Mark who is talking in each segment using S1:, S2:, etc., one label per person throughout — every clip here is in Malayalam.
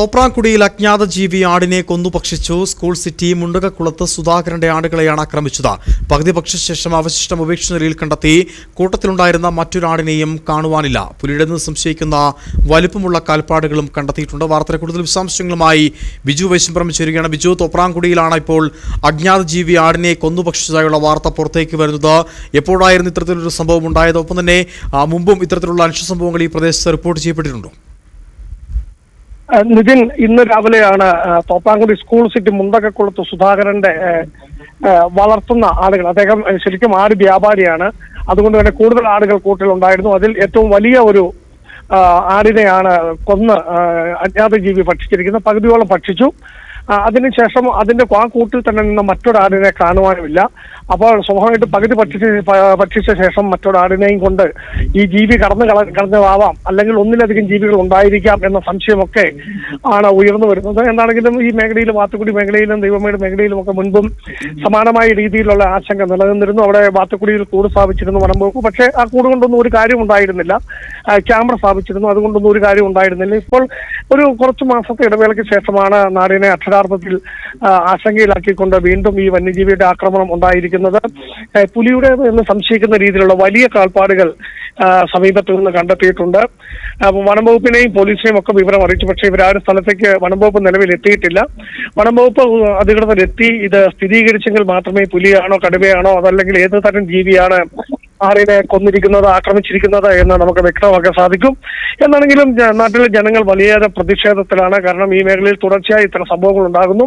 S1: തോപ്രാംകുടിയിൽ അജ്ഞാത ജീവി ആടിനെ കൊന്നു ഭക്ഷിച്ചു സ്കൂൾ സിറ്റി മുണ്ടകക്കുളത്ത് സുധാകരന്റെ ആടുകളെയാണ് ആക്രമിച്ചത്. പകുതി ഭക്ഷിച്ച ശേഷം അവശിഷ്ടം ഉപേക്ഷിച്ച നിലയിൽ കണ്ടെത്തി. കൂട്ടത്തിലുണ്ടായിരുന്ന മറ്റൊരാടിനെയും കാണുവാനില്ല. പുലിയുടെ നിന്ന് സംശയിക്കുന്ന വലുപ്പമുള്ള കാൽപ്പാടുകളും കണ്ടെത്തിയിട്ടുണ്ട്. വാർത്തയിലെ കൂടുതൽ വിശദാംശങ്ങളുമായി ബിജു വൈശംപുറം ചേരുകയാണ്. ബിജു തോപ്രാംകുടിയിലാണ് ഇപ്പോൾ അജ്ഞാത ജീവി ആടിനെ കൊന്നു ഭക്ഷിച്ചതായുള്ള വാർത്ത പുറത്തേക്ക് വരുന്നത്. എപ്പോഴായിരുന്നു ഇത്തരത്തിലൊരു സംഭവം ഉണ്ടായത്? ഒപ്പം തന്നെ മുമ്പും ഇത്തരത്തിലുള്ള അനിഷ്ട സംഭവങ്ങൾ ഈ പ്രദേശത്ത് റിപ്പോർട്ട് ചെയ്യപ്പെട്ടിട്ടുണ്ടോ?
S2: നിതിൻ ഇന്ന് രാവിലെയാണ് തോപ്പാങ്കുടി സ്കൂൾ സിറ്റി മുണ്ടക്കക്കുളത്ത് സുധാകരന്റെ വളർത്തുന്ന ആളുകൾ. അദ്ദേഹം ശരിക്കും ആട് വ്യാപാരിയാണ്. അതുകൊണ്ട് തന്നെ കൂടുതൽ ആടുകൾ കൂട്ടിലുണ്ടായിരുന്നു അതിൽ ഏറ്റവും വലിയ ഒരു ആടിനെയാണ് കൊന്ന് അജ്ഞാത ജീവി ഭക്ഷിച്ചിരിക്കുന്നത്. പകുതിയോളം ഭക്ഷിച്ചു. അതിനുശേഷം അതിന്റെ ആ കൂട്ടിൽ തന്നെ നിന്ന് മറ്റൊരാടിനെ കാണുവാനുമില്ല. അപ്പോൾ സ്വാഭാവികമായിട്ട് പകുതി ഭക്ഷിച്ച ഭക്ഷിച്ച ശേഷം മറ്റൊരാടിനെയും കൊണ്ട് ഈ ജീവി കടന്നു കള കടന്നതാവാം. അല്ലെങ്കിൽ ഒന്നിലധികം ജീവികൾ ഉണ്ടായിരിക്കാം എന്ന സംശയമൊക്കെ ആണ് ഉയർന്നു വരുന്നത്. എന്താണെങ്കിലും ഈ മേഖലയിൽ വാത്തുക്കുടി മേഖലയിലും ദൈവമേട് മേഖലയിലും ഒക്കെ മുൻപും സമാനമായ രീതിയിലുള്ള ആശങ്ക നിലനിന്നിരുന്നു. അവിടെ വാത്തുക്കുടിയിൽ കൂട് സ്ഥാപിച്ചിരുന്നു വനംവകുപ്പ്. പക്ഷേ ആ കൂട് കൊണ്ടൊന്നും ഒരു കാര്യം ഉണ്ടായിരുന്നില്ല. ക്യാമറ സ്ഥാപിച്ചിരുന്നു. അതുകൊണ്ടൊന്നും ഒരു കാര്യം ഉണ്ടായിരുന്നില്ല. ഇപ്പോൾ ഒരു കുറച്ച് മാസത്തെ ഇടവേളയ്ക്ക് ശേഷമാണ് നാടിനെ അക്ഷരാർത്ഥത്തിൽ ആശങ്കയിലാക്കിക്കൊണ്ട് വീണ്ടും ഈ വന്യജീവിയുടെ ആക്രമണം ഉണ്ടായിരിക്കുന്നത്. പുലിയുടെ എന്ന് സംശയിക്കുന്ന രീതിയിലുള്ള വലിയ കാൽപ്പാടുകൾ സമീപത്തു നിന്ന് കണ്ടെത്തിയിട്ടുണ്ട്. വനം വനംവകുപ്പിനെയും പോലീസിനെയും ഒക്കെ വിവരം അറിയിച്ചു. പക്ഷേ ഇവരാരും സ്ഥലത്തേക്ക് വനംവകുപ്പ് നിലവിൽ എത്തിയിട്ടില്ല വനംവകുപ്പ് അധികൃതർ എത്തി ഇത് സ്ഥിരീകരിച്ചെങ്കിൽ മാത്രമേ പുലിയാണോ കടുവയാണോ അതല്ലെങ്കിൽ ഏത് തരം ജീവിയാണ് ആറിനെ കൊന്നിരിക്കുന്നത് ആക്രമിച്ചിരിക്കുന്നത് എന്ന് നമുക്ക് വ്യക്തമാക്കാൻ സാധിക്കും. എന്നാണെങ്കിലും നാട്ടിലെ ജനങ്ങൾ വലിയേറെ പ്രതിഷേധത്തിലാണ്. കാരണം ഈ മേഖലയിൽ തുടർച്ചയായി ഇത്തരം സംഭവങ്ങൾ ഉണ്ടാകുന്നു.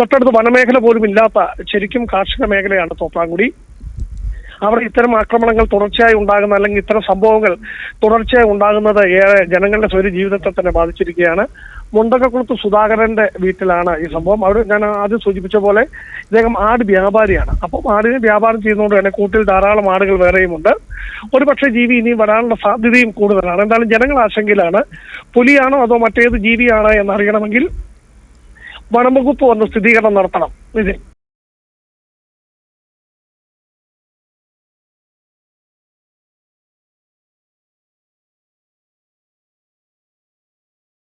S2: തൊട്ടടുത്ത് വനമേഖല പോലും ഇല്ലാത്ത ശരിക്കും കാർഷിക മേഖലയാണ് തോപ്രാങ്കുടി അവിടെ ഇത്തരം ആക്രമണങ്ങൾ തുടർച്ചയായി ഉണ്ടാകുന്ന അല്ലെങ്കിൽ ഇത്തരം സംഭവങ്ങൾ തുടർച്ചയായി ഉണ്ടാകുന്നത് ഏറെ ജനങ്ങളുടെ സ്വര ജീവിതത്തെ തന്നെ ബാധിച്ചിരിക്കുകയാണ്. മുണ്ടകക്കുളത്ത് സുധാകരന്റെ വീട്ടിലാണ് ഈ സംഭവം. അവിടെ ഞാൻ ആദ്യം സൂചിപ്പിച്ച പോലെ ഇദ്ദേഹം ആട് വ്യാപാരിയാണ്. അപ്പം ആടിനെ വ്യാപാരം ചെയ്യുന്നതുകൊണ്ട് തന്നെ കൂട്ടിൽ ധാരാളം ആടുകൾ വേറെയുമുണ്ട് ഒരുപക്ഷെ ജീവി ഇനിയും വരാനുള്ള സാധ്യതയും കൂടുതലാണ്. എന്തായാലും ജനങ്ങൾ ആശങ്കയിലാണ്. പുലിയാണോ അതോ മറ്റേത് ജീവിയാണോ എന്നറിയണമെങ്കിൽ വനംവകുപ്പ് വന്ന് സ്ഥിരീകരണം നടത്തണം.